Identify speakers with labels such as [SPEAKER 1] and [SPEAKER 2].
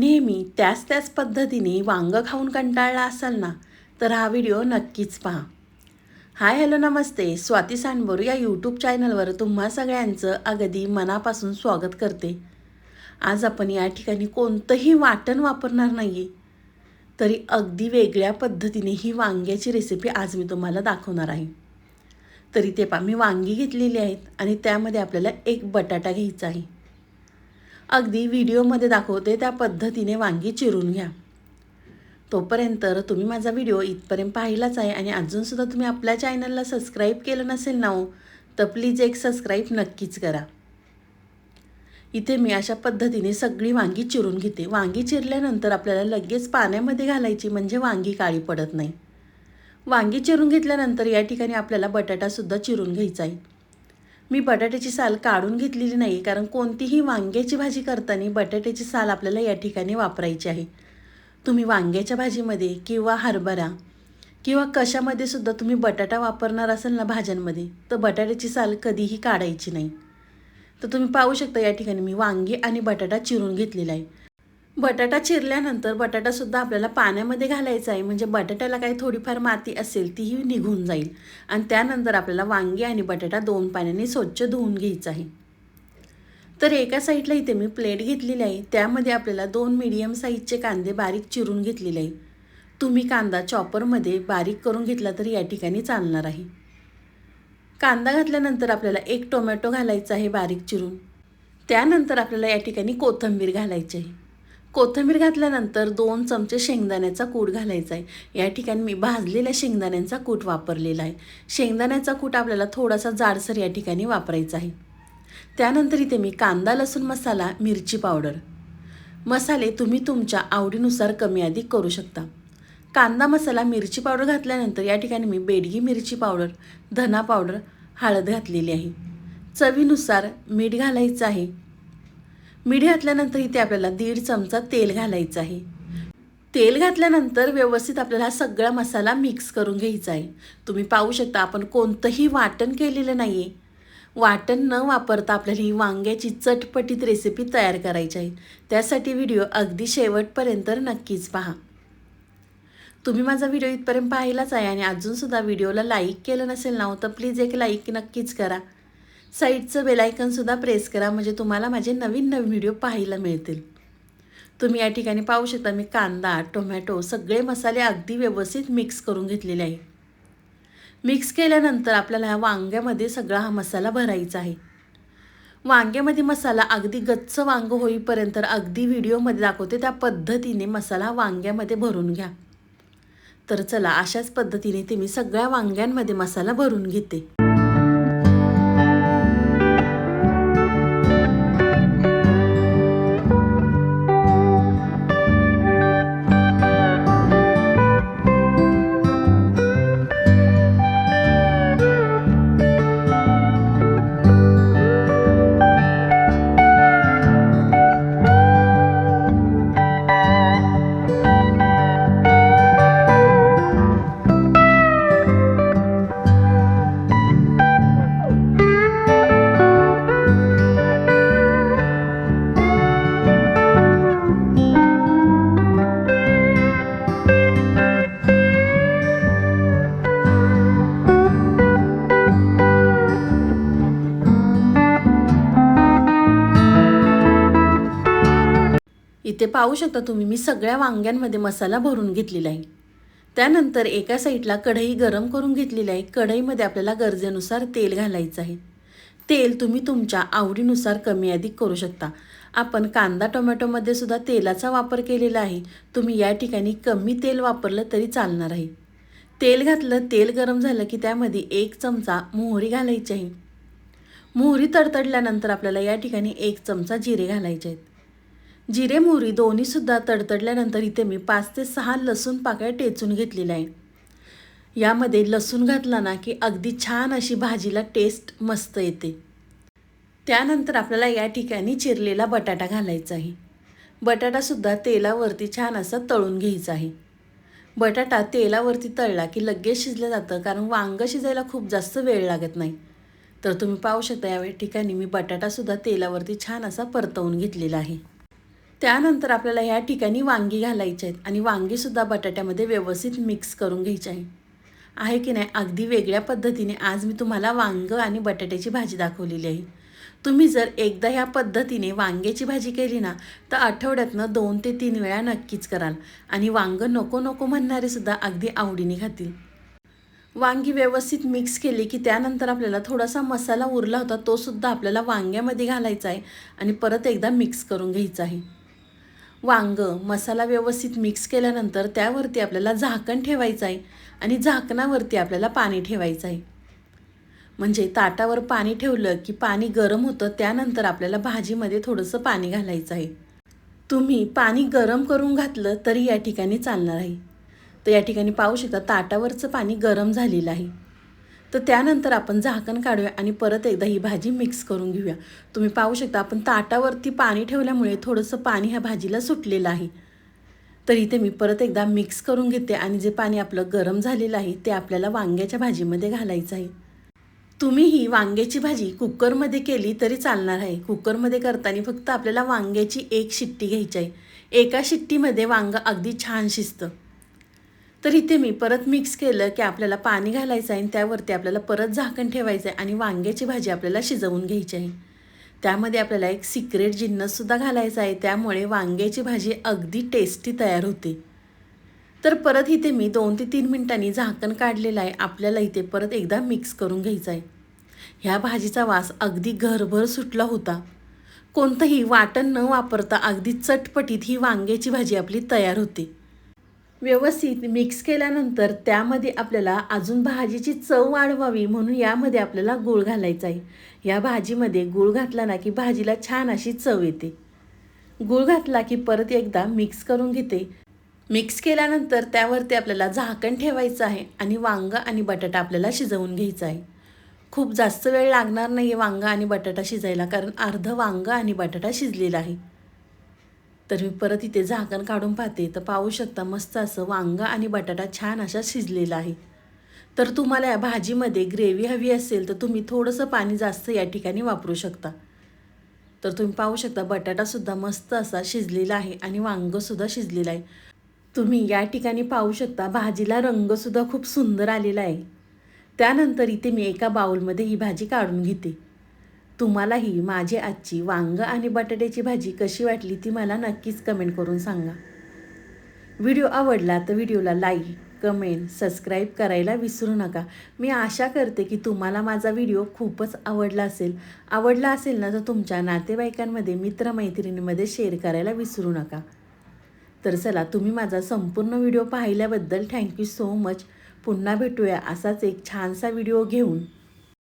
[SPEAKER 1] नेहमी त्याच त्याच पद्धतीने वांगं खाऊन कंटाळला असाल ना तर हा व्हिडिओ नक्कीच पहा. हाय हॅलो नमस्ते. स्वाती सांडबोर या यूट्यूब चॅनलवर तुम्हा सगळ्यांचं अगदी मनापासून स्वागत करते. आज आपण या ठिकाणी कोणतंही वाटण वापरणार नाही आहे तरी अगदी वेगळ्या पद्धतीने ही वांग्याची रेसिपी आज मी तुम्हाला दाखवणार आहे. तरी ते पा मी वांगी घेतलेली आहेत आणि त्यामध्ये आपल्याला एक बटाटा घ्यायचा आहे. अगदी व्हिडिओमध्ये दाखवते त्या पद्धतीने वांगी चिरून घ्या. तोपर्यंत तुम्ही माझा व्हिडिओ इथपर्यंत पाहिलाच आहे आणि अजूनसुद्धा तुम्ही आपल्या चॅनलला सबस्क्राईब केलं नसेल ना हो तर प्लीज एक सबस्क्राईब नक्कीच करा. इथे मी अशा पद्धतीने सगळी वांगी चिरून घेते. वांगी चिरल्यानंतर आपल्याला लगेच पाण्यामध्ये घालायची म्हणजे वांगी काळी पडत नाही. वांगी चिरून घेतल्यानंतर या ठिकाणी आपल्याला बटाटासुद्धा चिरून घ्यायचा आहे. मी बटाट्याची साल काढून घेतलेली नाही कारण कोणतीही वांग्याची भाजी करताना बटाट्याची साल आपल्याला या ठिकाणी वापरायची आहे. तुम्ही वांग्याच्या भाजीमध्ये किंवा हरभरा किंवा कशामध्ये सुद्धा तुम्ही बटाटा वापरणार असाल ना भाज्यांमध्ये तर बटाट्याची साल कधीही काढायची नाही. तर तुम्ही पाहू शकता या ठिकाणी मी वांगी आणि बटाटा चिरून घेतलेला आहे. बटाटा चिरल्यानंतर बटाटासुद्धा आपल्याला पाण्यामध्ये घालायचा आहे. म्हणजे बटाट्याला काही थोडीफार माती असेल तीही निघून जाईल. आणि त्यानंतर आपल्याला वांगी आणि बटाटा दोन पाण्याने स्वच्छ धुवून घ्यायचं आहे. तर एका साईडला इथे मी प्लेट घेतलेली आहे. त्यामध्ये आपल्याला दोन मीडियम साईजचे कांदे बारीक चिरून घेतलेले आहे. तुम्ही कांदा चॉपरमध्ये बारीक करून घेतला तर या ठिकाणी चालणार आहे. कांदा घातल्यानंतर आपल्याला एक टोमॅटो घालायचा आहे बारीक चिरून. त्यानंतर आपल्याला या ठिकाणी कोथिंबीर घालायची आहे. कोथिंबीर घातल्यानंतर दोन चमचे शेंगदाण्याचा कूट घालायचा आहे. या ठिकाणी मी भाजलेल्या शेंगदाण्यांचा कूट वापरलेला आहे. शेंगदाण्याचा कूट आपल्याला थोडासा जाडसर या ठिकाणी वापरायचा आहे. त्यानंतर इथे मी कांदा लसूण मसाला मिरची पावडर. मसाले तुम्ही तुमच्या आवडीनुसार कमी अधिक करू शकता. कांदा मसाला मिरची पावडर घातल्यानंतर या ठिकाणी मी बेडगी मिरची पावडर धना पावडर हळद घातलेली आहे. चवीनुसार मीठ घालायचं आहे. मिठी घातल्यानंतर इथे आपल्याला दीड चमचा तेल घालायचं आहे. तेल घातल्यानंतर व्यवस्थित आपल्याला हा सगळा मसाला मिक्स करून घ्यायचा आहे. तुम्ही पाहू शकता आपण कोणतंही वाटण केलेलं नाही आहे वाटण न वापरता आपल्याला ही वांग्याची चटपटीत रेसिपी तयार करायची आहे. त्यासाठी व्हिडिओ अगदी शेवटपर्यंत नक्कीच पहा. तुम्ही माझा व्हिडिओ इथपर्यंत पाहिलाच आहे आणि अजूनसुद्धा व्हिडिओला लाईक केलं नसेल ना हो, तर प्लीज एक लाईक नक्कीच करा. साईडचं बेलायकनसुद्धा प्रेस करा म्हणजे तुम्हाला माझे नवीन नवीन व्हिडिओ पाहायला मिळतील. तुम्ही या ठिकाणी पाहू शकता मी कांदा टोमॅटो सगळे मसाले अगदी व्यवस्थित मिक्स करून घेतलेले आहे. मिक्स केल्यानंतर आपल्याला ह्या वांग्यामध्ये सगळा हा मसाला भरायचा आहे. वांग्यामध्ये मसाला अगदी गच्च वांग होईपर्यंत अगदी व्हिडिओमध्ये दाखवते त्या पद्धतीने मसाला वांग्यामध्ये भरून घ्या. तर चला अशाच पद्धतीने ते मी सगळ्या वांग्यांमध्ये मसाला भरून घेते. इथे पाहू शकता तुम्ही मी सगळ्या वांग्यांमध्ये मसाला भरून घेतलेला आहे. त्यानंतर एका साईडला कढई गरम करून घेतलेली आहे. कढईमध्ये आपल्याला गरजेनुसार तेल घालायचं आहे. तेल तुम्ही तुमच्या आवडीनुसार कमी अधिक करू शकता. आपण कांदा टोमॅटोमध्ये सुद्धा तेलाचा वापर केलेला आहे. तुम्ही या ठिकाणी कमी तेल वापरलं तरी चालणार आहे. तेल घातलं तेल गरम झालं की त्यामध्ये एक चमचा मोहरी घालायची आहे. मोहरी तडतडल्यानंतर आपल्याला या ठिकाणी एक चमचा जिरे घालायचे आहेत. जिरे मोहरी दोन्हीसुद्धा तडतडल्यानंतर इथे मी पाच ते सहा लसूण पाकळ्या टेचून घेतलेल्या आहे यामध्ये लसूण घातला ना की अगदी छान अशी भाजीला टेस्ट मस्त येते. त्यानंतर आपल्याला या ठिकाणी चिरलेला बटाटा घालायचा आहे. बटाटासुद्धा तेलावरती छान असा तळून घ्यायचा आहे. बटाटा तेलावरती तळला की लगेच शिजलं जातं कारण वांगं शिजायला खूप जास्त वेळ लागत नाही. तर तुम्ही पाहू शकता या ठिकाणी मी बटाटासुद्धा तेलावरती छान असा परतवून घेतलेला आहे. त्यानंतर आपल्याला ह्या ठिकाणी वांगी घालायची आहेत. आणि वांगीसुद्धा बटाट्यामध्ये व्यवस्थित मिक्स करून घ्यायची आहे. आहे की नाही? अगदी वेगळ्या पद्धतीने आज मी तुम्हाला वांग आणि बटाट्याची भाजी दाखवलेली आहे. तुम्ही जर एकदा ह्या पद्धतीने वांग्याची भाजी केली ना तर आठवड्यातनं दोन ते तीन वेळा नक्कीच कराल. आणि वांग नको नको म्हणणारेसुद्धा अगदी आवडीने खातील. वांगी व्यवस्थित मिक्स केली की त्यानंतर आपल्याला थोडासा मसाला उरला होता तोसुद्धा आपल्याला वांग्यामध्ये घालायचा आहे. आणि परत एकदा मिक्स करून घ्यायचा आहे. वांग मसाला व्यवस्थित मिक्स केल्यानंतर त्यावरती आपल्याला झाकण ठेवायचं आहे आणि झाकणावरती आपल्याला पाणी ठेवायचं आहे. म्हणजे ताटावर पाणी ठेवलं की पाणी गरम होतं त्यानंतर आपल्याला भाजीमध्ये थोडंसं पाणी घालायचं आहे. तुम्ही पाणी गरम करून घातलं तरी या ठिकाणी चालणार आहे. तर या ठिकाणी पाहू शकता ताटावरचं पाणी गरम झालेलं आहे. तर त्यानंतर आपण झाकण काढूया आणि परत एकदा ही भाजी मिक्स करून घेऊया. तुम्ही पाहू शकता आपण ताटावरती पाणी ठेवल्यामुळे थोडंसं पाणी ह्या भाजीला सुटलेलं आहे. तर इथे मी परत एकदा मिक्स करून घेते आणि जे पाणी आपलं गरम झालेलं आहे ते आपल्याला वांग्याच्या भाजीमध्ये घालायचं आहे. तुम्ही ही वांग्याची भाजी कुकरमध्ये केली तरी चालणार आहे. कुकरमध्ये करताना फक्त आपल्याला वांग्याची एक शिट्टी घ्यायची आहे. एका शिट्टीमध्ये वांगं अगदी छान शिजतं. तर इथे मी परत मिक्स केलं की आपल्याला पाणी घालायचं आहे आणि त्यावरती आपल्याला परत झाकण ठेवायचं आहे आणि वांग्याची भाजी आपल्याला शिजवून घ्यायची आहे. त्यामध्ये आपल्याला एक सिक्रेट जिन्नससुद्धा घालायचा आहे. त्यामुळे वांग्याची भाजी अगदी टेस्टी तयार होते. तर परत इथे मी दोन ते तीन मिनिटांनी झाकण काढलेलं आहे. आपल्याला इथे परत एकदा मिक्स करून घ्यायचं आहे. ह्या भाजीचा वास अगदी घरभर सुटला होता. कोणतंही वाटण न वापरता अगदी चटपटीत ही वांग्याची भाजी आपली तयार होते. व्यवस्थित मिक्स केल्यानंतर त्यामध्ये आपल्याला अजून भाजीची चव वाढवावी म्हणून यामध्ये आपल्याला गूळ घालायचा आहे. या भाजीमध्ये गूळ घातला ना की भाजीला छान अशी चव येते. गूळ घातला की परत एकदा मिक्स करून घेते. मिक्स केल्यानंतर त्यावरती आपल्याला झाकण ठेवायचं आहे आणि वांग आणि बटाटा आपल्याला शिजवून घ्यायचा आहे. खूप जास्त वेळ लागणार नाही आहे वांग आणि बटाटा शिजायला कारण अर्धं वांग आणि बटाटा शिजलेला आहे. तर मी परत इथे झाकण काढून पाहते. तर पाहू शकता मस्त असं वांग आणि बटाटा छान अशा शिजलेला आहे. तर तुम्हाला या भाजीमध्ये ग्रेव्ही हवी असेल तर तुम्ही थोडंसं पाणी जास्त या ठिकाणी वापरू शकता. तर तुम्ही पाहू शकता बटाटासुद्धा मस्त असा शिजलेला आहे आणि वांगंसुद्धा शिजलेलं आहे. तुम्ही या ठिकाणी पाहू शकता भाजीला रंगसुद्धा खूप सुंदर आलेला आहे. त्यानंतर इथे मी एका बाउलमध्ये ही भाजी काढून घेते. तुम्हालाही माझी आजची वांग आणि बटाट्याची भाजी कशी वाटली ती मला नक्कीच कमेंट करून सांगा. व्हिडिओ आवडला तर व्हिडिओला लाईक कमेंट सबस्क्राईब करायला विसरू नका. मी आशा करते की तुम्हाला माझा व्हिडिओ खूपच आवडला असेल. आवडला असेल ना तर तुमच्या नातेवाईकांमध्ये मित्रमैत्रिणीमध्ये शेअर करायला विसरू नका. तर चला तुम्ही माझा संपूर्ण व्हिडिओ पाहिल्याबद्दल थँक्यू सो मच पुन्हा भेटूया असाच एक छानसा व्हिडिओ घेऊन.